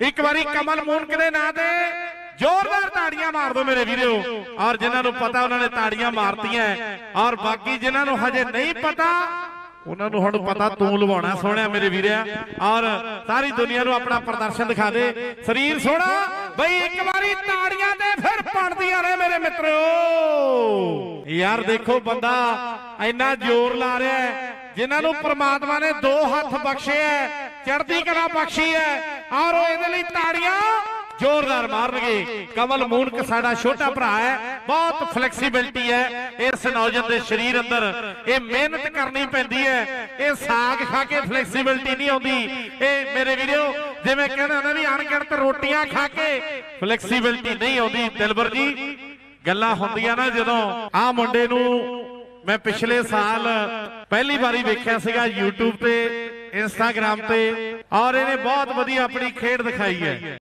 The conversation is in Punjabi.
ਇੱਕ ਵਾਰੀ ਕਮਲ ਮੂਨਕ ਦੇ ਨਾਂ ਤੇ ਜ਼ੋਰਦਾਰ ਤਾੜੀਆਂ ਮਾਰ ਦਿਓ ਮੇਰੇ ਵੀਰੋ। ਔਰ ਜਿਨ੍ਹਾਂ ਨੂੰ ਪਤਾ ਉਹਨਾਂ ਨੇ ਤਾੜੀਆਂ ਮਾਰਤੀਆਂ ਔਰ ਬਾਕੀ ਜਿਨ੍ਹਾਂ ਨੂੰ ਹਜੇ ਨਹੀਂ ਪਤਾ, ਉਹਨਾਂ ਨੂੰ ਹੁਣ ਪਤਾ ਤੂੰ ਲਵਾਉਣਾ ਸੋਹਣਿਆ ਮੇਰੇ ਵੀਰਿਆ। ਔਰ ਸਾਰੀ ਦੁਨੀਆ ਨੂੰ ਆਪਣਾ ਪ੍ਰਦਰਸ਼ਨ ਦਿਖਾ ਦੇ। ਸਰੀਰ ਸੋਹਣਾ, ਬਈ ਇੱਕ ਵਾਰੀ ਤਾੜੀਆਂ ਤੇ ਫਿਰ ਪਣਦੀਆਂ ਨੇ ਮੇਰੇ ਮਿੱਤਰੋ। ਯਾਰ ਦੇਖੋ ਬੰਦਾ ਇੰਨਾ ਜ਼ੋਰ ਲਾ ਰਿਹਾ ਜਿਨ੍ਹਾਂ ਨੂੰ ਪ੍ਰਮਾਤਮਾ ਨੇ ਦੋ ਹੱਥ ਬਖਸ਼ੇ ਹੈ ਚੜ੍ਹਦੀ ਕਲਾ ਬਖਸ਼ੀ ਹੈ ਔਰ ਉਹ ਇਹਦੇ ਲਈ ਤਾੜੀਆਂ ਜ਼ੋਰਦਾਰ ਮਾਰਨਗੇ। ਕਮਲ ਮੂਨਕ ਸਾਡਾ ਛੋਟਾ ਭਰਾ ਹੈ ਬਹੁਤ ਫਲੈਕਸੀਬਿਲਟੀ ਹੈ ਇਸ ਨੌਜਵਾਨ ਦੇ ਸਰੀਰ ਅੰਦਰ, ਇਹ ਮਿਹਨਤ ਕਰਨੀ ਪੈਂਦੀ ਹੈ ਇਹ ਸਾਗ ਖਾ ਕੇ ਫਲੈਕਸੀਬਿਲਟੀ ਨਹੀਂ ਆਉਂਦੀ। ਇਹ ਮੇਰੇ ਵੀਰੋ, ਜਿਵੇਂ ਕਹਿੰਦਾ ਹੁੰਦੇ ਵੀ ਅਣਗਿਣਤ ਰੋਟੀਆਂ ਖਾ ਕੇ ਫਲੈਕਸੀਬਿਲਟੀ ਨਹੀਂ ਆਉਂਦੀ। ਦਿਲਬਰ ਜੀ, ਗੱਲਾਂ ਹੁੰਦੀਆਂ ਨਾ ਜਦੋਂ ਆਹ ਮੁੰਡੇ ਨੂੰ ਮੈਂ ਪਿਛਲੇ ਸਾਲ ਪਹਿਲੀ ਵਾਰੀ ਵੇਖਿਆ ਸੀਗਾ YouTube ਤੇ Instagram ਤੇ ਔਰ ਇਹਨੇ ਬਹੁਤ ਵਧੀਆ ਆਪਣੀ ਖੇਡ ਦਿਖਾਈ ਹੈ।